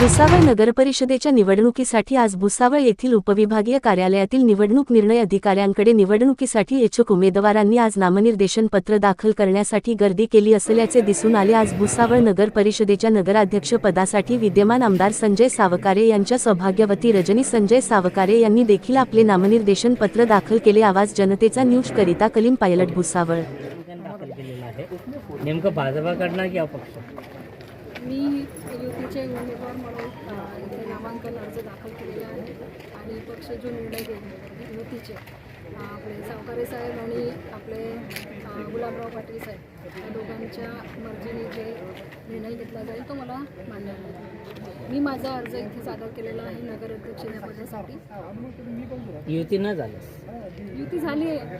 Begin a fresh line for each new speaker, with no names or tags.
भुसावळ नगरपरिषदेच्या निवडणुकीसाठी आज भुसावळ येथील उपविभागीय कार्यालयातील निवडणूक निर्णय अधिकाऱ्यांकडे निवडणुकीसाठी इच्छुक उमेदवारांनी आज नामनिर्देशन पत्र दाखल करण्यासाठी गर्दी केली असल्याचे दिसून आले. आज भुसावळ नगर परिषदेच्या नगराध्यक्ष पदासाठी विद्यमान आमदार संजय सावकारे यांच्या सौभाग्यवती रजनी संजय सावकारे यांनी देखील आपले नामनिर्देशन पत्र दाखल केले. आवाज जनतेचा न्यूज करिता कलीम पायलट भुसावळ.
नेमकं भाजपाकडनं की अपक्ष?
मी युतीचे उमेदवार म्हणून इथे नामांकन अर्ज दाखल केलेला आहे आणि पक्ष जो निर्णय घेईल युतीचे आपले सावकारे साहेब आणि आपले गुलाबराव पाटील साहेब या दोघांच्या मर्जीने जे निर्णय घेतला जाईल तो मला मान्य आहे. मी माझा अर्ज इथे सादर केलेला आहे नगराध्यक्ष या पदासाठी.
युती न झालं
युती झाली आहे.